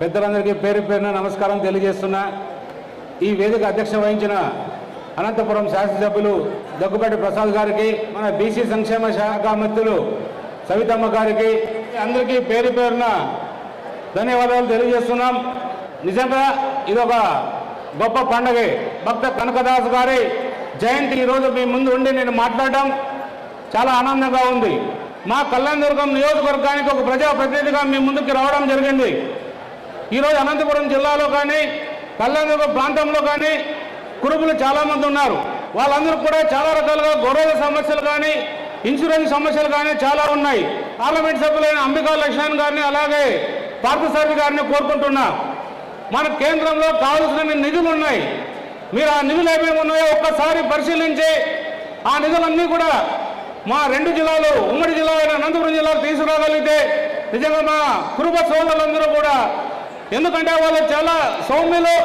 పెద్దలందరికీ పేరు పేరున నమస్కారం తెలియజేస్తున్నా ఈ వేదిక అధ్యక్ష వహించిన అనంతపురం శాసనసభ్యులు దగ్గుబాటి ప్రసాద్ గారికి మన బీసీ సంక్షేమ శాఖ మిత్రులు సవితమ్మ గారికి అందరికీ పేరు పేరున ధన్యవాదాలు తెలియజేస్తున్నాం. నిజంగా ఇదొక గొప్ప పండగే. భక్త కనకదాస్ గారి జయంతి ఈరోజు మీ ముందు ఉండి నేను మాట్లాడడం చాలా ఆనందంగా ఉంది. మా కళ్యాణదుర్గం నియోజకవర్గానికి ఒక ప్రజాప్రతినిధిగా మీ ముందుకు రావడం జరిగింది. ఈరోజు అనంతపురం జిల్లాలో కానీ కళ్యాణదుర్గం ప్రాంతంలో కానీ కురుపులు చాలామంది ఉన్నారు. వాళ్ళందరూ కూడా చాలా రకాలుగా గొడవల సమస్యలు కానీ ఇన్సూరెన్స్ సమస్యలు కానీ చాలా ఉన్నాయి. పార్లమెంట్ సభ్యులైన అంబికా లక్ష్మణ్ గారిని అలాగే పార్థసారథి గారిని కోరుకుంటున్నా. మన కేంద్రంలో కావలసిన నిధులు ఉన్నాయి. మీరు ఆ నిధులు ఏమేమి ఉన్నాయో ఒక్కసారి పరిశీలించి ఆ నిధులన్నీ కూడా మా రెండు జిల్లాలు ఉమ్మడి జిల్లా అయిన అనంతపురం జిల్లాలు తీసుకురాగలిగితే నిజంగా మా కుటుంబ సోదరులందరూ కూడా ఎందుకంటే వాళ్ళు చాలా సౌమ్యులు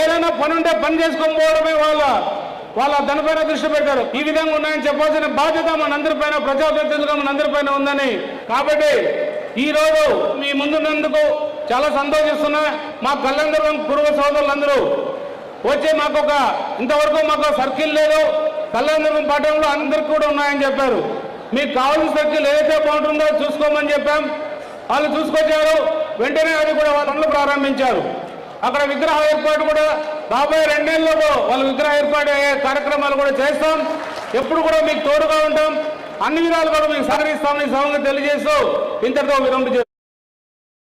ఏదైనా పని ఉంటే పని చేసుకొని పోవడమే వాళ్ళ వాళ్ళ దానిపైన దృష్టి పెట్టారు. ఈ విధంగా ఉన్నాయని చెప్పాల్సిన బాధ్యత మనందరిపైన ప్రజాప్రతినిధులుగా మనందరిపైన ఉందని. కాబట్టి ఈ రోజు మీ ముందున్నందుకు చాలా సంతోషిస్తున్నా. మా కళ్ళందరూ పూర్వ సోదరులందరూ. వచ్చి మాకు ఒక ఇంతవరకు మాకు సర్కిల్ లేదు. కళ్యాణదుర్గం పట్టణంలో అందరికి కూడా ఉన్నాయని చెప్పారు. మీకు కావాల్సిన సర్కిల్ ఏదైతే బాగుంటుందో చూసుకోమని చెప్పాం. వాళ్ళు చూసుకొచ్చారు. వెంటనే అది కూడా వాళ్ళ పనులు ప్రారంభించారు. అక్కడ విగ్రహ ఏర్పాటు కూడా రాబోయే రెండేళ్ళలో వాళ్ళ విగ్రహ ఏర్పాటు అయ్యే కార్యక్రమాలు కూడా చేస్తాం. ఎప్పుడు కూడా మీకు తోడుగా ఉంటాం. అన్ని విధాలు కూడా మీకు సహకరిస్తామని సమంగా తెలియజేస్తూ ఇంతటితో విరమణ